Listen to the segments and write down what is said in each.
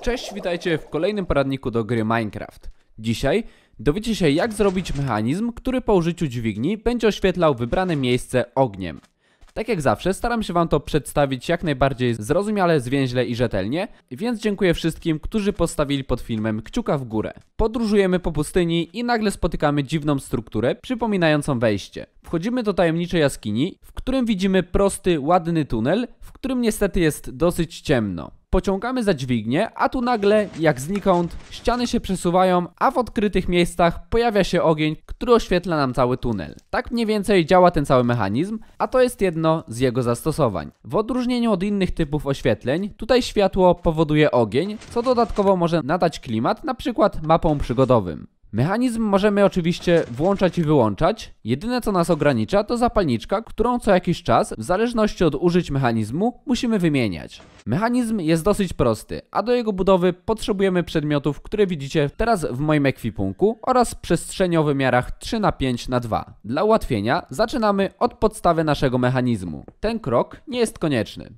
Cześć, witajcie w kolejnym poradniku do gry Minecraft. Dzisiaj dowiecie się jak zrobić mechanizm, który po użyciu dźwigni będzie oświetlał wybrane miejsce ogniem. Tak jak zawsze staram się wam to przedstawić jak najbardziej zrozumiale, zwięźle i rzetelnie, więc dziękuję wszystkim, którzy postawili pod filmem kciuka w górę. Podróżujemy po pustyni i nagle spotykamy dziwną strukturę przypominającą wejście. Wchodzimy do tajemniczej jaskini, w którym widzimy prosty, ładny tunel, w którym niestety jest dosyć ciemno. Pociągamy za dźwignię, a tu nagle, jak znikąd, ściany się przesuwają, a w odkrytych miejscach pojawia się ogień, który oświetla nam cały tunel. Tak mniej więcej działa ten cały mechanizm, a to jest jedno z jego zastosowań. W odróżnieniu od innych typów oświetleń, tutaj światło powoduje ogień, co dodatkowo może nadać klimat, na przykład mapom przygodowym. Mechanizm możemy oczywiście włączać i wyłączać. Jedyne co nas ogranicza to zapalniczka, którą co jakiś czas, w zależności od użyć mechanizmu, musimy wymieniać. Mechanizm jest dosyć prosty, a do jego budowy potrzebujemy przedmiotów, które widzicie teraz w moim ekwipunku oraz przestrzeni o wymiarach 3 na 5 na 2 Dla ułatwienia zaczynamy od podstawy naszego mechanizmu. Ten krok nie jest konieczny.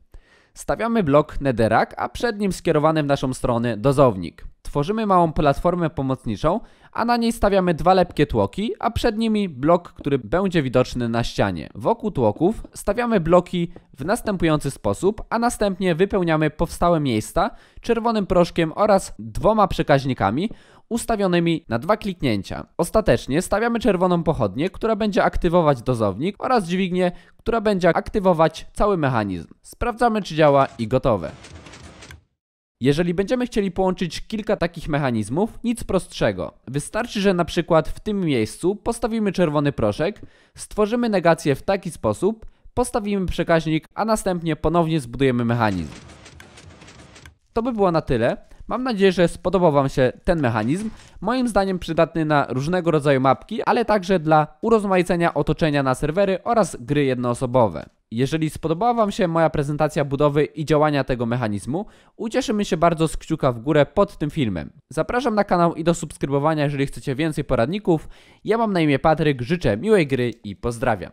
Stawiamy blok netherrack, a przed nim skierowany w naszą stronę dozownik. Tworzymy małą platformę pomocniczą, a na niej stawiamy dwa lepkie tłoki, a przed nimi blok, który będzie widoczny na ścianie. Wokół tłoków stawiamy bloki w następujący sposób, a następnie wypełniamy powstałe miejsca czerwonym proszkiem oraz dwoma przekaźnikami ustawionymi na dwa kliknięcia. Ostatecznie stawiamy czerwoną pochodnię, która będzie aktywować dozownik oraz dźwignię, która będzie aktywować cały mechanizm. Sprawdzamy czy działa i gotowe. Jeżeli będziemy chcieli połączyć kilka takich mechanizmów, nic prostszego. Wystarczy, że na przykład w tym miejscu postawimy czerwony proszek, stworzymy negację w taki sposób, postawimy przekaźnik, a następnie ponownie zbudujemy mechanizm. To by było na tyle. Mam nadzieję, że spodobał Wam się ten mechanizm. Moim zdaniem przydatny na różnego rodzaju mapki, ale także dla urozmaicenia otoczenia na serwery oraz gry jednoosobowe. Jeżeli spodobała Wam się moja prezentacja budowy i działania tego mechanizmu, ucieszymy się bardzo z kciuka w górę pod tym filmem. Zapraszam na kanał i do subskrybowania, jeżeli chcecie więcej poradników. Ja mam na imię Patryk, życzę miłej gry i pozdrawiam.